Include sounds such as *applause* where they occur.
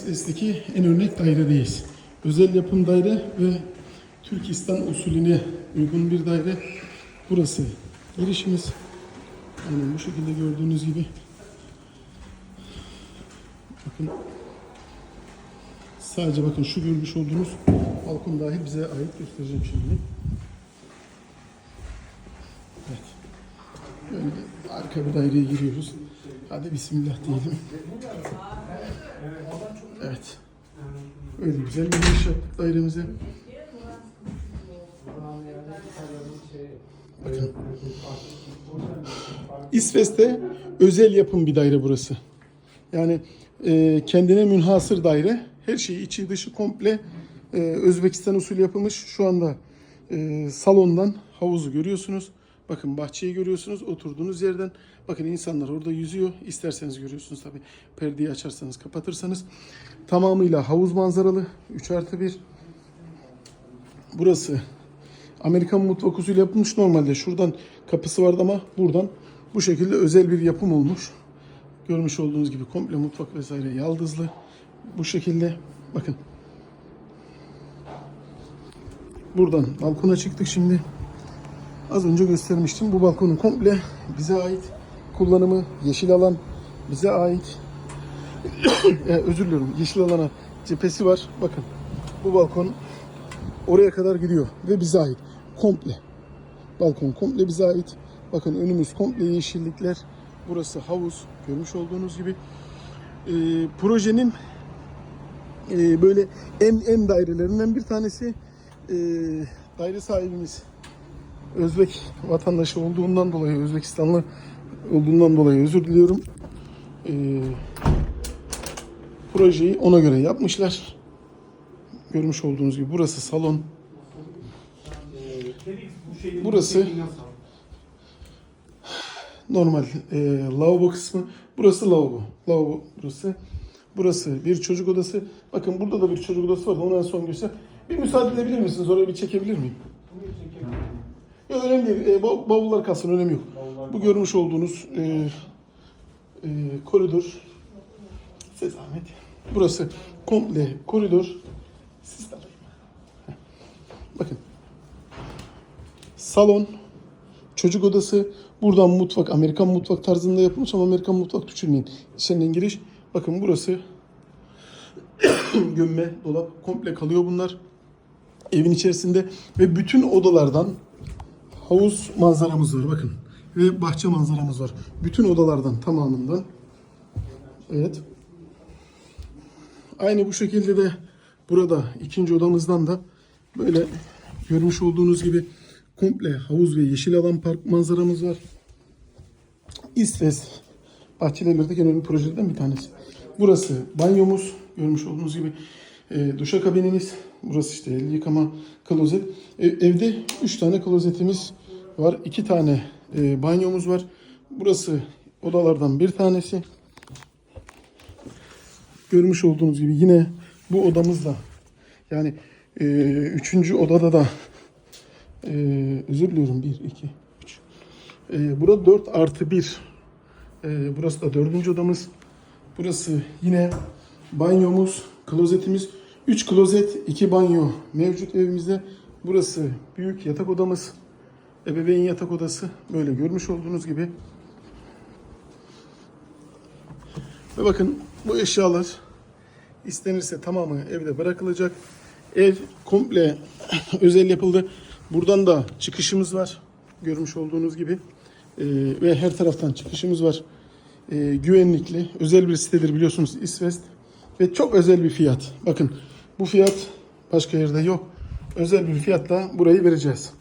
Ses'teki en örnek dairedeyiz. Özel yapım daire ve Türkistan usulüne uygun bir daire. Burası girişimiz. Aynen bu şekilde gördüğünüz gibi. Bakın. Sadece bakın şu görmüş olduğunuz balkon dahi bize ait göstereceğim şimdi. Evet. Böyle arka bir daireye giriyoruz. Hadi bismillah diyelim. Evet. Öyle güzel bir giriş yaptık dairemize. Bakın. İsveç'te özel yapım bir daire burası. Yani e, kendine münhasır daire. Her şeyi içi dışı komple e, Özbekistan usulü yapılmış. Şu anda e, salondan havuzu görüyorsunuz. Bakın bahçeyi görüyorsunuz oturduğunuz yerden. Bakın insanlar orada yüzüyor. İsterseniz görüyorsunuz tabi. Perdeyi açarsanız kapatırsanız. Tamamıyla havuz manzaralı. 3 artı 1. Burası Amerikan mutfak usulü yapılmış normalde. Şuradan kapısı vardı ama buradan bu şekilde özel bir yapım olmuş. Görmüş olduğunuz gibi komple mutfak vesaire yaldızlı. Bu şekilde bakın. Buradan balkona çıktık şimdi. Az önce göstermiştim. Bu balkonun komple bize ait kullanımı, yeşil alan bize ait. Ya, *coughs* özür diliyorum. Yeşil alana cephesi var. Bakın. Bu balkon oraya kadar gidiyor ve bize ait. Komple. Balkon komple bize ait. Bakın önümüz komple yeşillikler. Burası havuz. Görmüş olduğunuz gibi. Ee, projenin e, böyle en en dairelerinden bir tanesi e, daire sahibimiz Özbek vatandaşı olduğundan dolayı Özbekistanlı olduğundan dolayı özür diliyorum. Ee, projeyi ona göre yapmışlar. Görmüş olduğunuz gibi burası salon. Burası normal e, lavabo kısmı. Burası lavabo. Lavabo burası. Burası bir çocuk odası. Bakın burada da bir çocuk odası var. Onu en son göster. Bir müsaade edebilir misiniz? Oraya bir çekebilir miyim? Önemli değil. E, bav- bavullar kalsın. Önemi yok. Bu görmüş olduğunuz e, e, koridor. Size zahmet. Burası komple koridor. Siz de alayım. Bakın. Salon, çocuk odası, buradan mutfak, Amerikan mutfak tarzında yapılmış ama Amerikan mutfak düşünmeyin. İçeriden giriş. Bakın burası *coughs* gömme, dolap komple kalıyor bunlar. Evin içerisinde ve bütün odalardan havuz manzaramız var bakın. Ve bahçe manzaramız var. Bütün odalardan tamamından. Evet. Aynı bu şekilde de burada ikinci odamızdan da böyle görmüş olduğunuz gibi komple havuz ve yeşil alan park manzaramız var. İsveç Bahçelievler'deki en önemli projelerden bir tanesi. Burası banyomuz. Görmüş olduğunuz gibi e, duşakabinimiz. Burası işte el yıkama klozet. E, evde 3 tane klozetimiz var. 2 tane e, banyomuz var. Burası odalardan bir tanesi. Görmüş olduğunuz gibi yine bu odamızda yani e, üçüncü odada da e, özür diliyorum 1, 2, 3. E, burada 4 artı 1. E, burası da dördüncü odamız. Burası yine banyomuz, klozetimiz. 3 klozet, 2 banyo mevcut evimizde. Burası büyük yatak odamız. Ebeveyn yatak odası. Böyle görmüş olduğunuz gibi. Ve bakın bu eşyalar istenirse tamamı evde bırakılacak. Ev komple *clears throat* özel yapıldı. Buradan da çıkışımız var. Görmüş olduğunuz gibi. Ee, ve her taraftan çıkışımız var. Ee, güvenlikli. Özel bir sitedir biliyorsunuz İsvest. Ve çok özel bir fiyat. Bakın bu fiyat başka yerde yok. Özel bir fiyatla burayı vereceğiz.